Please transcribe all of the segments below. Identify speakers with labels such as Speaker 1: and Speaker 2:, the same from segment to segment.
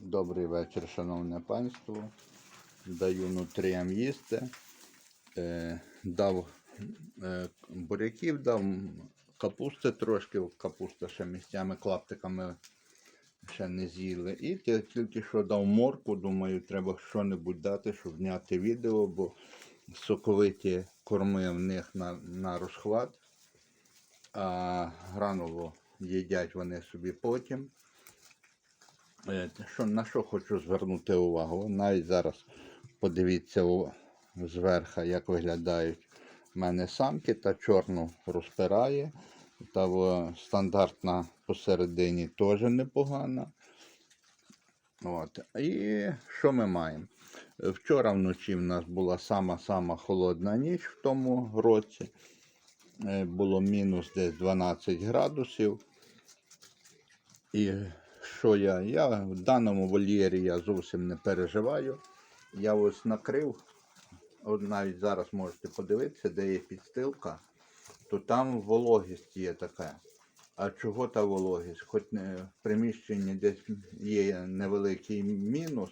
Speaker 1: Добрий вечір, шановне панство. Даю нутріям їсти. Е, дав е, буряків, дав капусти трошки, капуста ще місцями клаптиками ще не з'їли. І тільки що дав морку, думаю, треба що-небудь дати, щоб зняти відео, бо соковиті корми в них на, на розхват, а гранулу їдять вони собі потім. Е, Що, на що хочу звернути увагу? Навіть зараз подивіться зверху, як виглядають в мене самки та чорну розпирає. Та в- стандартна посередині теж непогана. От. І що ми маємо? Вчора вночі в нас була сама-сама холодна ніч в тому році. Е, Було мінус десь 12 градусів. І що я? Я в даному вольєрі я зовсім не переживаю. Я ось накрив, от навіть зараз можете подивитися, де є підстилка, то там вологість є така. А чого та вологість? Хоч не в приміщенні десь є невеликий мінус,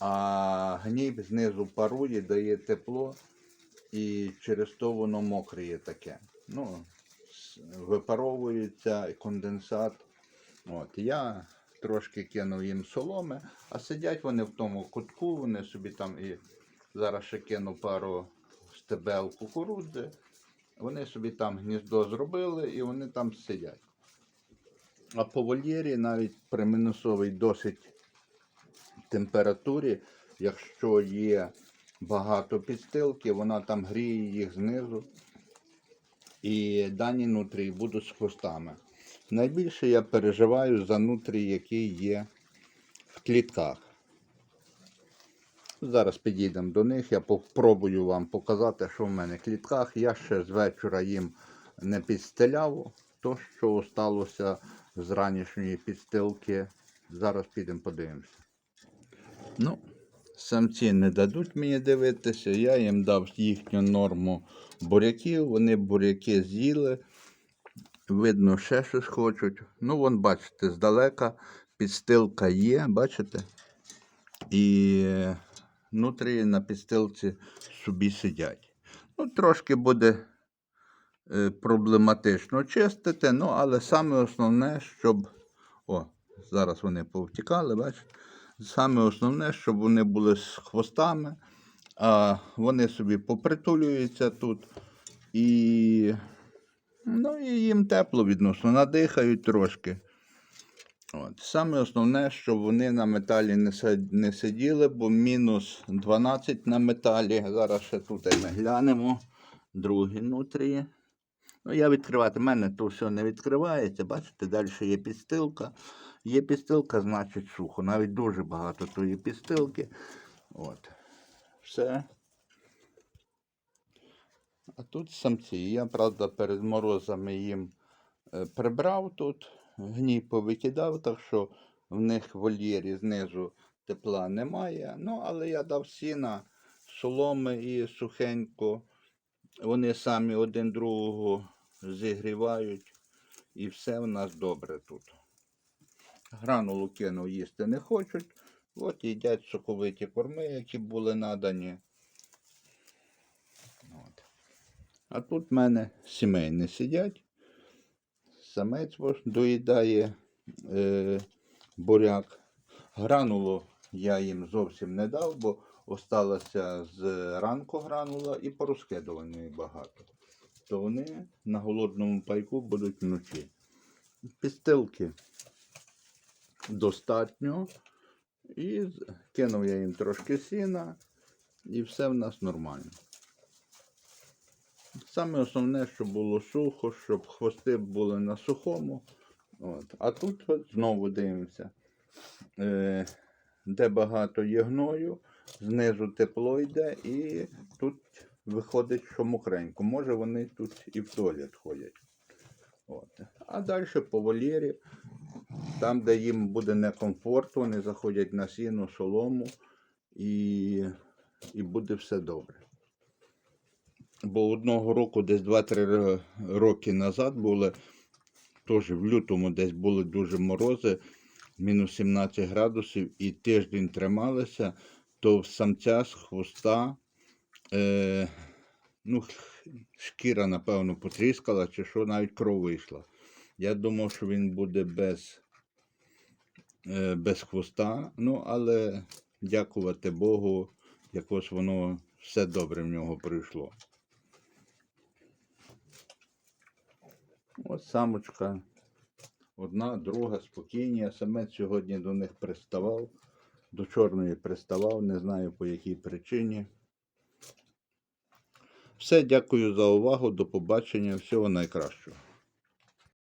Speaker 1: а гніб знизу парує, дає тепло, і через то воно мокре є таке. Ну, випаровується конденсат. От, я трошки кинув їм соломи, а сидять вони в тому кутку, вони собі там і зараз ще кину пару стебел кукурудзи. Вони собі там гніздо зробили і вони там сидять. А по вольєрі навіть при мінусовій досить температурі, якщо є багато підстилки, вона там гріє їх знизу. І дані нутрії будуть з хвостами. Найбільше я переживаю за нутрії, які є в клітках. Зараз підійдемо до них, я попробую вам показати, що в мене в клітках. Я ще з вечора їм не підстеляв, то, що сталося з ранішньої підстилки. Зараз підемо подивимося. Ну, самці не дадуть мені дивитися, я їм дав їхню норму буряків, вони буряки з'їли. Видно, ще щось хочуть. Ну, вон, бачите, здалека підстилка є, бачите? І внутрі на підстилці собі сидять. Ну, трошки буде е, проблематично чистити, ну, але саме основне, щоб. О, зараз вони повтікали, бачите? Саме основне, щоб вони були з хвостами, а вони собі попритулюються тут і Ну і їм тепло відносно, надихають трошки. От. Саме основне, щоб вони на металі не, сиділи, бо мінус 12 на металі. Зараз ще тут ми глянемо. Другі нутрії. Ну, я відкривати, в мене то все не відкривається. Бачите, далі є підстилка. Є підстилка, значить сухо. Навіть дуже багато тої підстилки. От. Все. А тут самці. Я, правда, перед морозами їм е, прибрав тут, гній повикидав, так що в них в вольєрі знизу тепла немає. Ну, але я дав сіна, соломи і сухенько. Вони самі один другого зігрівають. І все в нас добре тут. Гранулу кинув їсти не хочуть. От їдять соковиті корми, які були надані. От. А тут в мене сімейні сидять. Самець доїдає е, буряк. Гранулу я їм зовсім не дав, бо осталося з ранку гранула і порозкидуваної багато. То вони на голодному пайку будуть вночі. Підстилки достатньо. І кинув я їм трошки сіна, і все в нас нормально. Саме основне, щоб було сухо, щоб хвости були на сухому. От. А тут от знову дивимося, е, де багато є гною, знизу тепло йде, і тут виходить, що мокренько. Може вони тут і в туалет ходять. От. А далі по вольєрі, там, де їм буде некомфорт, вони заходять на сіно, солому і, і буде все добре. Бо одного року, десь 2-3 роки назад були, теж в лютому десь були дуже морози, мінус 17 градусів і тиждень трималися, то в самця з хвоста е, ну, шкіра, напевно, потріскала, чи що навіть кров вийшла. Я думав, що він буде без, е, без хвоста, ну, але дякувати Богу, якось воно все добре в нього прийшло. Ось самочка. Одна, друга, спокійні. а Самець сьогодні до них приставав. До чорної приставав, не знаю по якій причині. Все, дякую за увагу. До побачення. Всього найкращого.